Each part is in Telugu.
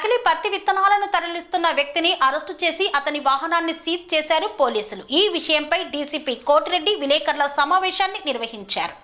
నకిలీ పత్తి విత్తనాలను తరలిస్తున్న వ్యక్తిని అరెస్టు చేసి అతని వాహనాన్ని సీజ్ చేశారు పోలీసులు. ఈ విషయంపై డీసీపీ కోటిరెడ్డి విలేకరుల సమావేశాన్ని నిర్వహించారు.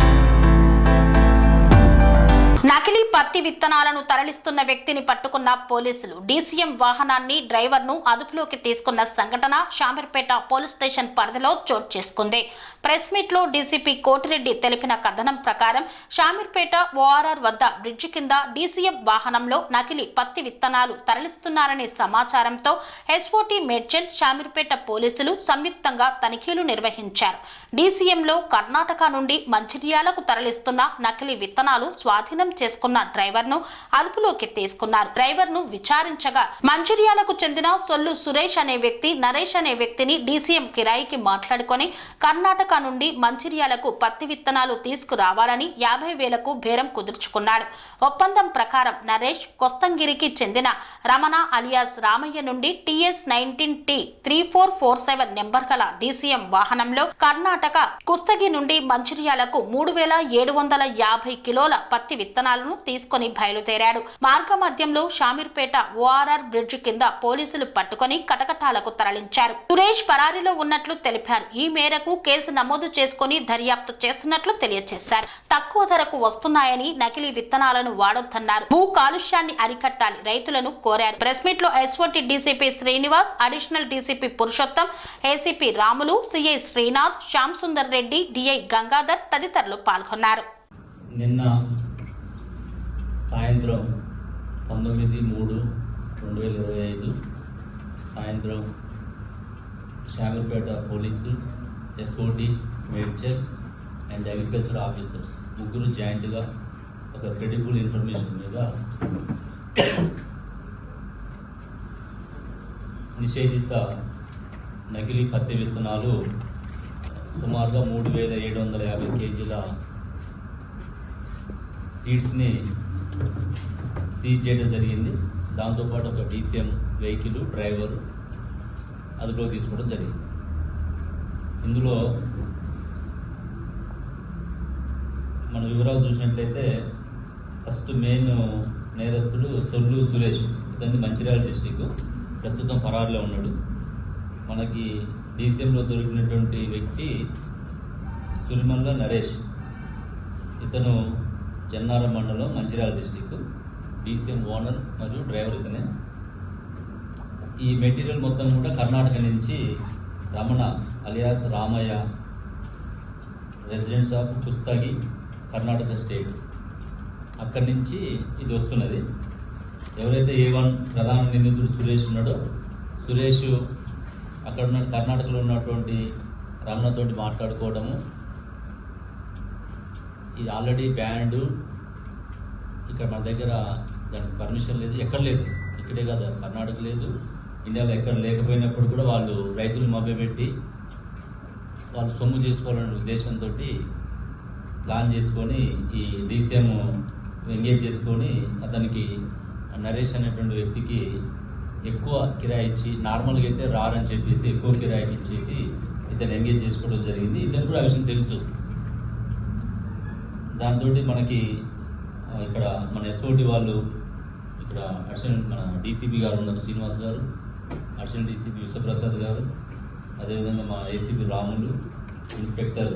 నకిలీ పత్తి విత్తనాలను తరలిస్తున్న వ్యక్తిని పట్టుకున్న పోలీసులు. డీసీఎం వాహనాన్ని డ్రైవర్ను అదుపులోకి తీసుకున్న సంఘటన షామీర్పేట పోలీస్ స్టేషన్ పరిధిలో చోటు చేసుకుంది. ప్రెస్ మీట్లో డీసీపీ కోటిరెడ్డి తెలిపిన కథనం ప్రకారం షామీర్పేట ఓఆర్ఆర్ వద్ద బ్రిడ్జి కింద డీసీఎం వాహనంలో నకిలీ పత్తి విత్తనాలు తరలిస్తున్నారనే సమాచారంతో ఎస్ఓటీ మేడ్చల్ షామీర్పేట పోలీసులు సంయుక్తంగా తనిఖీలు నిర్వహించారు. డీసీఎంలో కర్ణాటక నుండి మంచిర్యాలకు తరలిస్తున్న నకిలీ విత్తనాలు స్వాధీనం చేసుకున్న డ్రైవర్ను అదుపులోకి తీసుకున్నారు. డ్రైవర్ను విచారించగా మంచిర్యాలకు చెందిన సొల్లు సురేష్ అనే వ్యక్తి నరేష్ అనే వ్యక్తిని డీసీఎం కిరాయికి మాట్లాడుకొని కర్ణాటక నుండి మంచిర్యాలకు పత్తి విత్తనాలు తీసుకురావాలని యాభై వేలకు బేరం కుదుర్చుకున్నాడు. ఒప్పందం ప్రకారం నరేష్ కొస్తంగిరికి చెందిన రమణ అలియాస్ రామయ్య నుండి TS nineteen T three four four seven number గల డీసీఎం వాహనంలో కర్ణాటక కుస్తగి నుండి మంచిర్యాలకు మూడు వేల ఏడు వందల యాభై కిలోల పత్తి వాహనాలను తీసుకొని బయలుదేరాడు. మార్గ మధ్యంలో షామీర్పేట ఓఆర్ఆర్ బ్రిడ్జ్ కింద పోలీసులు పట్టుకొని కటకటాలకు తరలించారు. సురేష్ పరారీలో ఉన్నట్లు తెలిపారు. ఈ మేరకు కేసు నమోదు చేసుకుని దర్యాప్తు చేస్తున్నట్లు తెలియజేశారు. తక్కువ ధరకు వస్తున్నాయని నకిలీ విత్తనాలను వాడొద్దన్నారు. భూ కాలుష్యాన్ని అరికట్టాలి రైతులను కోరారు. ప్రెస్ మీట్లో SOT DCP Srinivas additional DCP Purushottam ACP Ramulu CI Srinath Shyam Sundar Reddy DI Gangadhar తదితరులు పాల్గొన్నారు. నిన్న సాయంత్రం పంతొమ్మిది మూడు రెండు వేల ఇరవై ఐదు సాయంత్రం Shamirpet police SOT Medchal and agriculture officers ముగ్గురు జాయింట్గా ఒక క్రెడిబుల్ ఇన్ఫర్మేషన్ మీద నిషేధిత నకిలీ పత్తి విత్తనాలు సుమారుగా మూడు వేల ఏడు వందల యాభై కేజీల సీడ్స్ని సీజ్ చేయడం జరిగింది. దాంతోపాటు ఒక డీసీఎం వెహికల్ డ్రైవర్ అదుపులో తీసుకోవడం జరిగింది. ఇందులో మన వివరాలు చూసినట్లయితే ఫస్ట్ మెయిన్ నేరస్తుడు సొల్లు సురేష్. ఇతని మంచిర్యాల డిస్టిక్. ప్రస్తుతం పరారులో ఉన్నాడు. మనకి డీసీఎంలో దొరికినటువంటి వ్యక్తి సులిమల్ల నరేష్. ఇతను జన్నారం మండలం మంచిర్యాల డిస్టిక్ డీసీఎం ఓనర్ మరియు డ్రైవర్ ఇతనే. ఈ మెటీరియల్ మొత్తం కూడా కర్ణాటక నుంచి Ramana alias Ramaiah residents of Kushtagi Karnataka state అక్కడి నుంచి ఇది వస్తున్నది. ఎవరైతే ఏ వన్ ప్రధాన నిందితుడు సురేష్ ఉన్నాడో సురేష్ అక్కడ ఉన్న కర్ణాటకలో ఉన్నటువంటి రమణతోటి మాట్లాడుకోవడము ఇది ఆల్రెడీ బ్యాండ్ ఇక్కడ మన దగ్గర దానికి పర్మిషన్ లేదు. ఎక్కడ లేదు. ఇక్కడే కాదు. కర్ణాటక లేదు. ఇండియాలో ఎక్కడ లేకపోయినప్పుడు కూడా వాళ్ళు రైతులు మభ్యపెట్టి వాళ్ళు సొమ్ము చేసుకోవాలనే ఉద్దేశంతో ప్లాన్ చేసుకొని ఈ డీసీఎం ఎంగేజ్ చేసుకొని అతనికి నరేష్ అనేటువంటి వ్యక్తికి ఎక్కువ కిరాయి ఇచ్చి నార్మల్గా అయితే రారని చెప్పేసి ఎక్కువ కిరాయికి ఇచ్చేసి ఇతను ఎంగేజ్ చేసుకోవడం జరిగింది. ఇతను కూడా ఆ విషయం తెలుసు. దాంతో మనకి ఇక్కడ మన ఎస్ఓటి వాళ్ళు ఇక్కడ అడిషనల్ మన డీసీపీ గారు ఉన్నారు శ్రీనివాస్ గారు అడిషనల్ డీసీపీ విశ్వప్రసాద్ గారు అదేవిధంగా మా ACP Ramulu inspector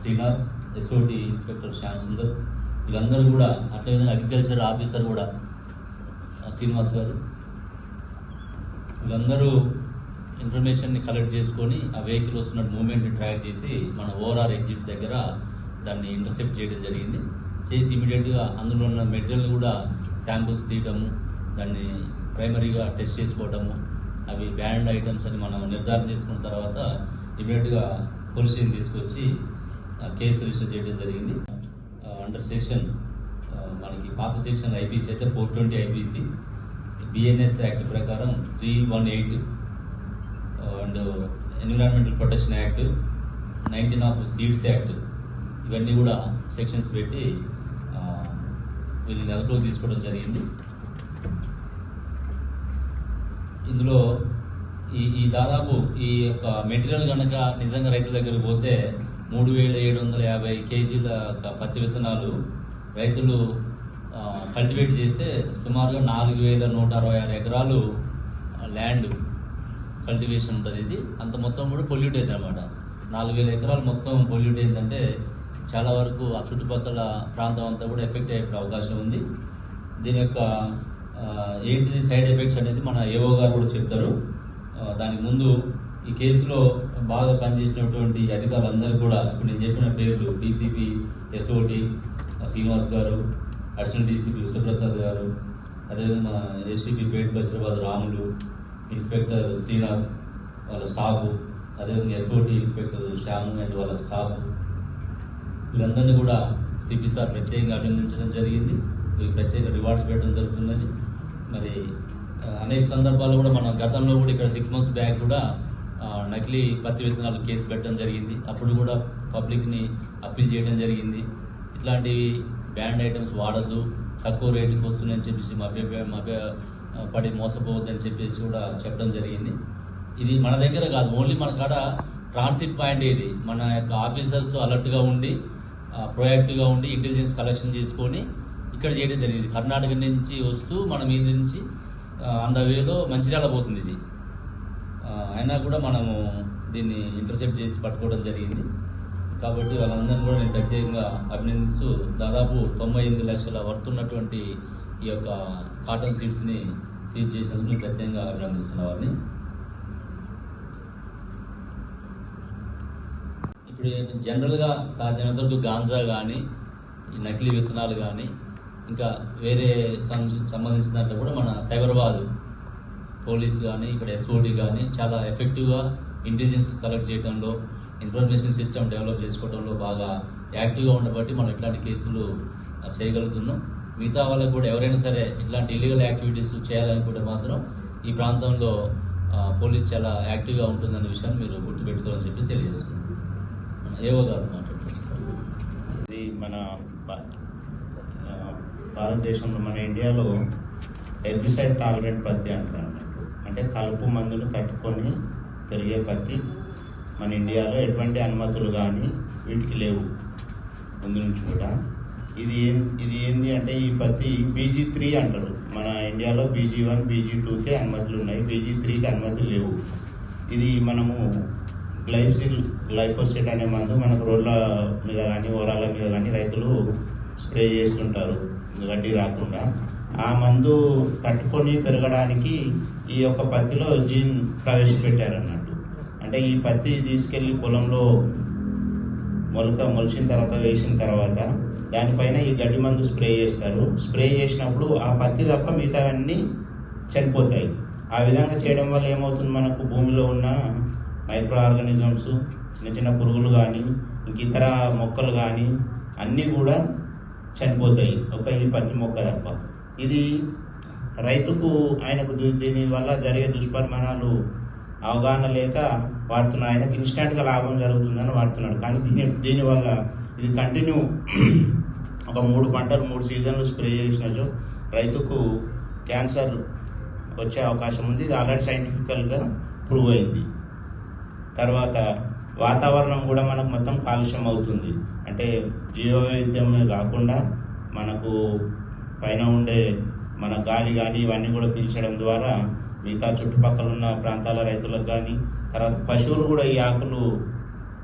Srinath SOT inspector Shyam Sundar వీళ్ళందరూ కూడా అట్లే విధంగా అగ్రికల్చర్ ఆఫీసర్ కూడా శ్రీనివాస్ గారు. వీళ్ళందరూ ఇన్ఫర్మేషన్ని కలెక్ట్ చేసుకొని ఆ వెహికల్ వస్తున్న మూమెంట్ని ట్రాక్ చేసి మన ఓఆర్ఆర్ ఎగ్జిట్ దగ్గర దాన్ని ఇంటర్సెప్ట్ చేయడం జరిగింది. చేసి ఇమీడియట్గా అందులో ఉన్న మెటీరియల్ కూడా శాంపుల్స్ తీయటము దాన్ని ప్రైమరీగా టెస్ట్ చేసుకోవటము అవి బ్యాండ్ ఐటమ్స్ అని మనం నిర్ధారణ చేసుకున్న తర్వాత ఇమీడియట్గా పోలీస్ తీసుకొచ్చి కేసు రిజిస్టర్ చేయడం జరిగింది. అండర్ సెక్షన్ మనకి పాత సెక్షన్ ఐపీసీ అయితే four twenty IPC BNS act ప్రకారం three one eight and environmental protection act nineteen of seeds act ఇవన్నీ కూడా సెక్షన్స్ పెట్టి వీళ్ళని అదుపులోకి తీసుకోవడం జరిగింది. ఇందులో ఈ ఈ దాదాపు ఈ యొక్క మెటీరియల్ కనుక నిజంగా రైతుల దగ్గరకు పోతే మూడు వేల ఏడు వందల యాభై కేజీల పత్తి విత్తనాలు రైతులు కల్టివేట్ చేస్తే సుమారుగా నాలుగు వేల నూట అరవై ఆరు ఎకరాలు ల్యాండ్ కల్టివేషన్ ఉంటుంది. ఇది అంత మొత్తం కూడా పొల్యూట్ అయింది అనమాట నాలుగు వేల ఎకరాలు మొత్తం పొల్యూట్ అయిందంటే చాలా వరకు ఆ చుట్టుపక్కల ప్రాంతం అంతా కూడా ఎఫెక్ట్ అయ్యే అవకాశం ఉంది. దీని యొక్క ఏంటిది సైడ్ ఎఫెక్ట్స్ అనేది మన ఏవో గారు కూడా చెప్తారు. దానికి ముందు ఈ కేసులో బాగా పనిచేసినటువంటి అధికారులందరూ కూడా ఇప్పుడు నేను చెప్పిన పేర్లు డీసీపీ ఎస్ఓటి శ్రీనివాస్ గారు అడిషనల్ డీసీపీ విశ్వప్రసాద్ గారు అదేవిధంగా మన ఎస్టీపీ పేట బషీరాబాద్ రాములు ఇన్స్పెక్టర్ శ్రీనాథ్ వాళ్ళ స్టాఫ్ అదేవిధంగా ఎస్ఓటి ఇన్స్పెక్టర్ శ్యాము అండ్ వాళ్ళ స్టాఫ్ వీళ్ళందరినీ కూడా సిపి సార్ ప్రత్యేకంగా అభినందించడం జరిగింది. వీరికి ప్రత్యేక రివార్డ్స్ పెట్టడం జరుగుతున్నది మరి అనేక సందర్భాల్లో కూడా మనం గతంలో కూడా ఇక్కడ సిక్స్ మంత్స్ బ్యాక్ కూడా నకిలీ పత్తి విత్తనాలు కేసు పెట్టడం జరిగింది. అప్పుడు కూడా పబ్లిక్ని అప్పీల్ చేయడం జరిగింది. ఇట్లాంటివి బ్యాండ్ ఐటమ్స్ వాడద్దు. తక్కువ రేటుకి వస్తుందని చెప్పేసి మభ్య మభ్య పడి మోసపోవద్దని చెప్పేసి కూడా చెప్పడం జరిగింది. ఇది మన దగ్గర కాదు ఓన్లీ మన కాడ ట్రాన్సిట్ పాయింట్ ఇది. మన యొక్క ఆఫీసర్స్ అలర్ట్గా ఉండి ప్రొయాక్టివ్గా ఉండి ఇంటెలిజెన్స్ కలెక్షన్ చేసుకొని ఇక్కడ చేయడం జరిగింది. కర్ణాటక నుంచి వస్తూ మన మీద నుంచి అంద వేలో మంచిర్యాల పోతుంది ఇది. అయినా కూడా మనము దీన్ని ఇంటర్సెప్ట్ చేసి పట్టుకోవడం జరిగింది. కాబట్టి వాళ్ళందరినీ కూడా నేను ప్రత్యేకంగా అభినందిస్తూ దాదాపు తొంభై ఎనిమిది లక్షల వర్తున్నటువంటి ఈ యొక్క కాటన్ సీడ్స్ని సీజ్ చేసినందుకు నేను ప్రత్యేకంగా అభినందిస్తున్న వారిని. ఇప్పుడు జనరల్గా సాధ్యమైనంత వరకు గాంజా కానీ నకిలీ విత్తనాలు కానీ ఇంకా వేరే సంబంధించిన దాంట్లో కూడా మన సైబరాబాద్ పోలీస్ కానీ ఇక్కడ ఎస్ఓడి కానీ చాలా ఎఫెక్టివ్గా ఇంటెలిజెన్స్ కలెక్ట్ చేయడంలో ఇన్ఫర్మేషన్ సిస్టమ్ డెవలప్ చేసుకోవడంలో బాగా యాక్టివ్గా ఉండబట్టి మనం ఇట్లాంటి కేసులు చేయగలుగుతున్నాం. మిగతా వాళ్ళకు కూడా ఎవరైనా సరే ఇట్లాంటి ఇల్లీగల్ యాక్టివిటీస్ చేయాలనుకుంటే మాత్రం ఈ ప్రాంతంలో పోలీస్ చాలా యాక్టివ్గా ఉంటుందనే విషయాన్ని మీరు గుర్తుపెట్టుకోవాలని చెప్పి తెలియజేస్తున్నాం. మన గారు ఇది మన భారతదేశంలో మన ఇండియాలో హెర్బిసైడ్ టాలరెంట్ పత్తి అంటారు. అంటే కలుపు మందులు కట్టుకొని పెరిగే పత్తి మన ఇండియాలో ఎటువంటి అనుమతులు కానీ వీటికి లేవు. ముందు నుంచి కూడా. ఇది ఏం ఇది ఏంది అంటే ఈ పత్తి బీజీ త్రీ అంటారు. మన ఇండియాలో బీజీ వన్ బీజీ టూకే అనుమతులు ఉన్నాయి. బీజీ త్రీకి అనుమతులు లేవు. ఇది మనము లైఫ్సిల్ లైఫోసిట్ అనే మందు మనకు రోడ్ల మీద కానీ ఓరాల మీద కానీ రైతులు స్ప్రే చేస్తుంటారు. గడ్డి రాకుండా. ఆ మందు తట్టుకొని పెరగడానికి ఈ యొక్క పత్తిలో జీన్ ప్రవేశపెట్టారు అన్నట్టు అంటే ఈ పత్తి తీసుకెళ్ళి పొలంలో మొలక మొలిచిన తర్వాత వేసిన తర్వాత దానిపైన ఈ గడ్డి మందు స్ప్రే చేస్తారు. స్ప్రే చేసినప్పుడు ఆ పత్తి తప్ప మిగతావన్నీ చనిపోతాయి. ఆ విధంగా చేయడం వల్ల ఏమవుతుంది? మనకు భూమిలో ఉన్న మైక్రో ఆర్గానిజమ్స్ చిన్న చిన్న పురుగులు కానీ ఇంక ఇతర మొక్కలు కానీ అన్నీ కూడా చనిపోతాయి. ఒక ఈ పత్తి మొక్క తప్ప. ఇది రైతుకు ఆయనకు దీ- దీని వల్ల జరిగే దుష్పరిమాణాలు అవగాహన లేక వాడుతున్నాడు ఆయనకు ఇన్స్టెంట్గా లాభం జరుగుతుందని వాడుతున్నాడు. కానీ దీని దీనివల్ల ఇది కంటిన్యూ ఒక మూడు పంటలు మూడు సీజన్లు స్ప్రే చేసినచో రైతుకు క్యాన్సర్ వచ్చే అవకాశం ఉంది. ఇది ఆల్రెడీ సైంటిఫికల్గా ప్రూవ్ అయింది. తర్వాత వాతావరణం కూడా మనకు మొత్తం కాలుష్యం అవుతుంది. అంటే జీవ వైవిధ్యమే కాకుండా మనకు పైన ఉండే మన గాలి కానీ ఇవన్నీ కూడా పీల్చడం ద్వారా మిగతా చుట్టుపక్కల ఉన్న ప్రాంతాల రైతులకు కానీ తర్వాత పశువులు కూడా ఈ ఆకులు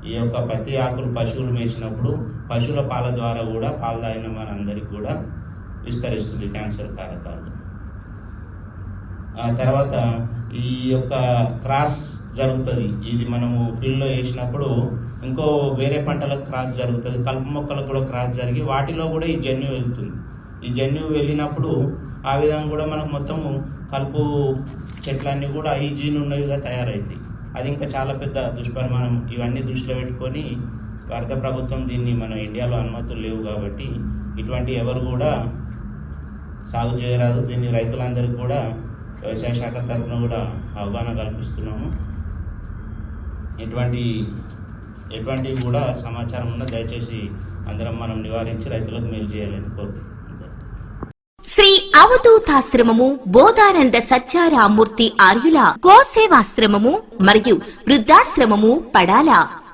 ఈ యొక్క పత్తి ఆకులు పశువులు మేసినప్పుడు పశువుల పాల ద్వారా కూడా పాలు తాగిన మనందరికి కూడా విస్తరిస్తుంది క్యాన్సర్ కారకాలు. ఆ తర్వాత ఈ యొక్క క్రాస్ జరుగుతుంది. ఇది మనము ఫీల్డ్లో వేసినప్పుడు ఇంకో వేరే పంటలకు క్రాస్ జరుగుతుంది. కలుపు మొక్కలకు కూడా క్రాస్ జరిగి వాటిలో కూడా ఈ జన్యు వెళ్తుంది. ఈ జన్యు వెళ్ళినప్పుడు ఆ విధంగా కూడా మనకు మొత్తము కలుపు చెట్లన్నీ కూడా ఈ జీన్ ఉన్నవిగా తయారవుతాయి. అది ఇంకా చాలా పెద్ద దుష్పరిమాణం. ఇవన్నీ దృష్టిలో పెట్టుకొని భారత ప్రభుత్వం దీన్ని మన ఇండియాలో అనుమతులు లేవు కాబట్టి ఇటువంటి ఎవరు కూడా సాగు చేయరాదు. దీన్ని రైతులందరికీ కూడా వ్యవసాయ శాఖ తరఫున కూడా అవగాహన కల్పిస్తున్నాము. ఎటువంటి ఎటువంటివి కూడా సమాచారం ఉన్న దయచేసి అందరం మనం నివారించి రైతులకు మేలు చేయాలని కోరుకుంటున్నాం. శ్రీ అవధూతాశ్రమము బోధానంద సత్యారామూర్తి ఆర్యుల గోసేవాశ్రమము మరియు వృద్ధాశ్రమము పడాల.